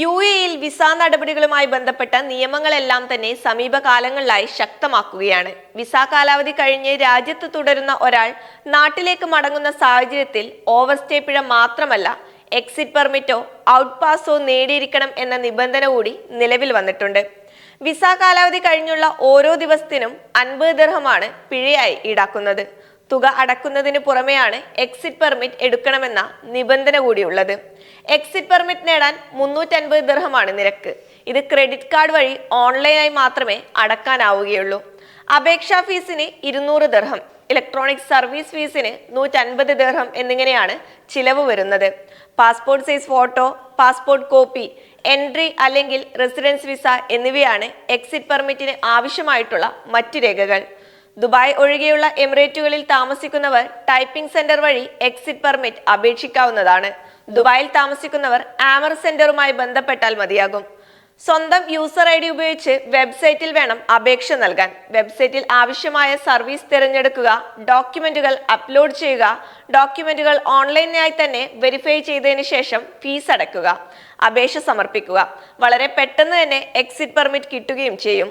U എയിൽ visa നടപടികളുമായി ബന്ധപ്പെട്ട നിയമങ്ങളെല്ലാം തന്നെ സമീപകാലങ്ങളിലായി ശക്തമാക്കുകയാണ്. വിസ കാലാവധി കഴിഞ്ഞ് രാജ്യത്ത് തുടരുന്ന ഒരാൾ നാട്ടിലേക്ക് മടങ്ങുന്ന സാഹചര്യത്തിൽ ഓവർസ്റ്റേ പിഴ മാത്രമല്ല എക്സിറ്റ് പെർമിറ്റോ ഔട്ട് പാസോ നേടിയിരിക്കണം എന്ന നിബന്ധന കൂടി നിലവിൽ വന്നിട്ടുണ്ട്. വിസ കാലാവധി കഴിഞ്ഞുള്ള ഓരോ ദിവസത്തിനും അൻപത് ദർഹമാണ് പിഴയായി ഈടാക്കുന്നത്. തുക അടക്കുന്നതിന് പുറമെയാണ് എക്സിറ്റ് പെർമിറ്റ് എടുക്കണമെന്ന നിബന്ധന കൂടിയുള്ളത്. എക്സിറ്റ് പെർമിറ്റ് നേടാൻ മുന്നൂറ്റൻപത് ദിർഹമാണ് നിരക്ക്. ഇത് ക്രെഡിറ്റ് കാർഡ് വഴി ഓൺലൈനായി മാത്രമേ അടക്കാനാവുകയുള്ളൂ. അപേക്ഷാ ഫീസിന് ഇരുന്നൂറ് ദിർഹം ഇലക്ട്രോണിക് സർവീസ് ഫീസിന് നൂറ്റൻപത് ദിർഹം എന്നിങ്ങനെയാണ് ചിലവ് വരുന്നത്. Passport size photo passport copy entry അല്ലെങ്കിൽ റെസിഡൻസ് വിസ എന്നിവയാണ് എക്സിറ്റ് പെർമിറ്റിന് ആവശ്യമായിട്ടുള്ള മറ്റു രേഖകൾ. ദുബായ് ഒഴികെയുള്ള എമിറേറ്റുകളിൽ താമസിക്കുന്നവർ ടൈപ്പിംഗ് സെന്റർ വഴി എക്സിറ്റ് പെർമിറ്റ് അപേക്ഷിക്കാവുന്നതാണ്. ദുബായിൽ താമസിക്കുന്നവർ ആമർ സെന്ററുമായി ബന്ധപ്പെട്ടാൽ മതിയാകും. സ്വന്തം യൂസർ ഐ ഡി ഉപയോഗിച്ച് വെബ്സൈറ്റിൽ വേണം അപേക്ഷ നൽകാൻ. വെബ്സൈറ്റിൽ ആവശ്യമായ സർവീസ് തിരഞ്ഞെടുക്കുക ഡോക്യുമെന്റുകൾ അപ്ലോഡ് ചെയ്യുക ഡോക്യുമെന്റുകൾ ഓൺലൈനായി തന്നെ വെരിഫൈ ചെയ്തതിന് ശേഷം ഫീസ് അടയ്ക്കുക അപേക്ഷ സമർപ്പിക്കുക. വളരെ പെട്ടെന്ന് തന്നെ എക്സിറ്റ് പെർമിറ്റ് കിട്ടുകയും ചെയ്യും.